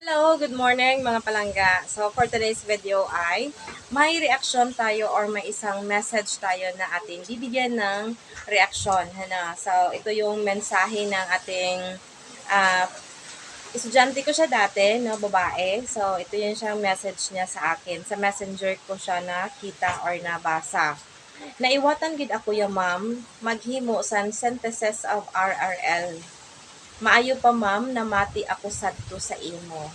Hello, good morning mga palangga. So for today's video ay may reaction tayo or may isang message tayo na ating bibigyan ng reaction. Hana? So ito yung mensahe ng ating ah, estudyante ko siya dati, no, babae. So ito yung siyang message niya sa akin. Sa messenger ko siya nakita or nabasa. Naiwatan gid ako ya ma'am, maghimo san synthesis of RRL. Maayo pa ma'am na mati ako sadto sa imo.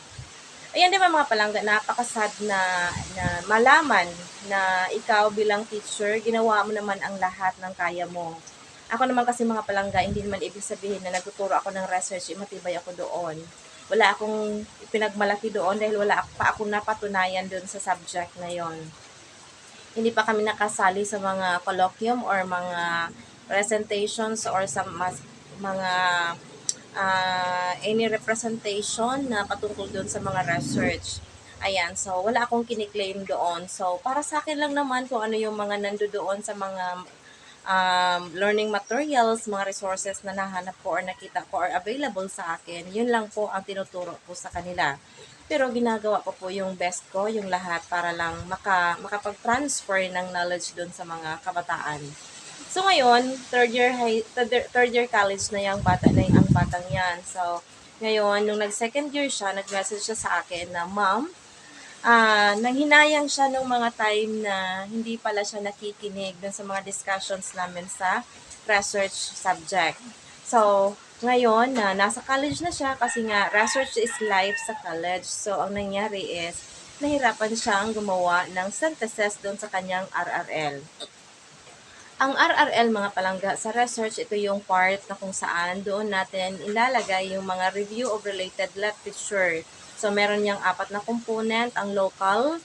Ayan di ba mga palangga, napakasad na, na malaman na ikaw bilang teacher, ginawa mo naman ang lahat ng kaya mo. Ako naman kasi mga palangga, hindi naman ibig sabihin na nagtuturo ako ng research, eh, matibay ako doon. Wala akong pinagmalaki doon dahil wala pa akong napatunayan doon sa subject na yon. Hindi pa kami nakasali sa mga colloquium or mga presentations or sa mas, mga uh, any representation na patungkol doon sa mga research. Ayan, so wala akong kiniklaim doon. So para sa akin lang naman kung ano yung mga nando doon sa mga um, learning materials, mga resources na nahanap ko or nakita ko or available sa akin, yun lang po ang tinuturo ko sa kanila. Pero ginagawa ko po yung best ko, yung lahat para lang maka, makapag-transfer ng knowledge doon sa mga kabataan. So ngayon, third year high, third year college na yung bata na yung ang batang yan. So ngayon, nung nag-second year siya, nag-message siya sa akin na, Ma'am, uh, nanghinayang siya nung mga time na hindi pala siya nakikinig dun sa mga discussions namin sa research subject. So, ngayon, na uh, nasa college na siya kasi nga research is life sa college. So, ang nangyari is, nahirapan siyang gumawa ng synthesis doon sa kanyang RRL. Ang RRL mga palangga sa research, ito yung part na kung saan doon natin ilalagay yung mga review of related literature. So, meron niyang apat na component, ang local,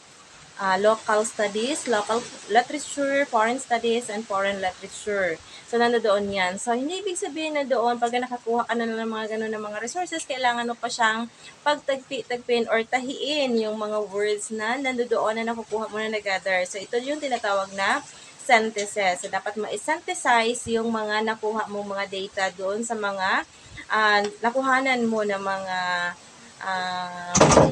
uh, local studies, local literature, foreign studies, and foreign literature. So, nandoon yan. So, hindi ibig sabihin na doon, pag nakakuha ka na ng mga ganun ng mga resources, kailangan mo pa siyang pagtagpi-tagpin or tahiin yung mga words na nandoon na nakukuha mo na na-gather. So, ito yung tinatawag na synthesis. So, dapat ma-synthesize yung mga nakuha mo mga data doon sa mga uh, nakuhanan mo ng mga um,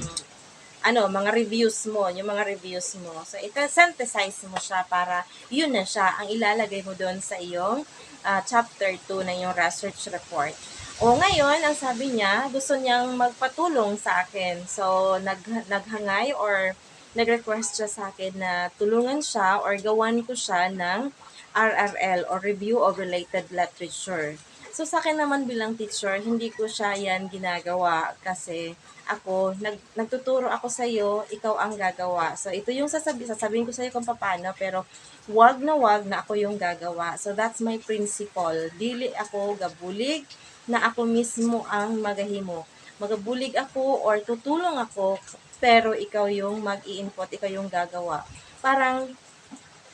ano, mga reviews mo, yung mga reviews mo. So, ita-synthesize mo siya para yun na siya ang ilalagay mo doon sa iyong uh, chapter 2 na yung research report. O ngayon, ang sabi niya, gusto niyang magpatulong sa akin. So, nag, naghangay or nag-request siya sa akin na tulungan siya or gawan ko siya ng RRL or Review of Related Literature. So sa akin naman bilang teacher, hindi ko siya yan ginagawa kasi ako, nag, nagtuturo ako sa iyo, ikaw ang gagawa. So ito yung sasabi, sasabihin ko sa iyo kung paano, pero wag na wag na ako yung gagawa. So that's my principle. Dili ako gabulig na ako mismo ang magahimo. Magabulig ako or tutulong ako, pero ikaw yung mag-i-input, ikaw yung gagawa. Parang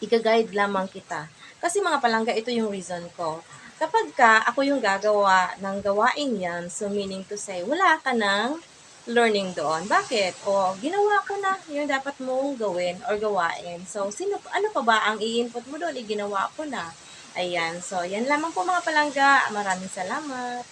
i-guide lamang kita. Kasi mga palangga, ito yung reason ko Kapag ka ako yung gagawa ng gawain yan, so meaning to say, wala ka ng learning doon. Bakit? O, ginawa ko na yung dapat mong gawin or gawain. So, sino, ano pa ba ang i-input mo doon? I ginawa ko na. Ayan. So, yan lamang po mga palangga. Maraming salamat.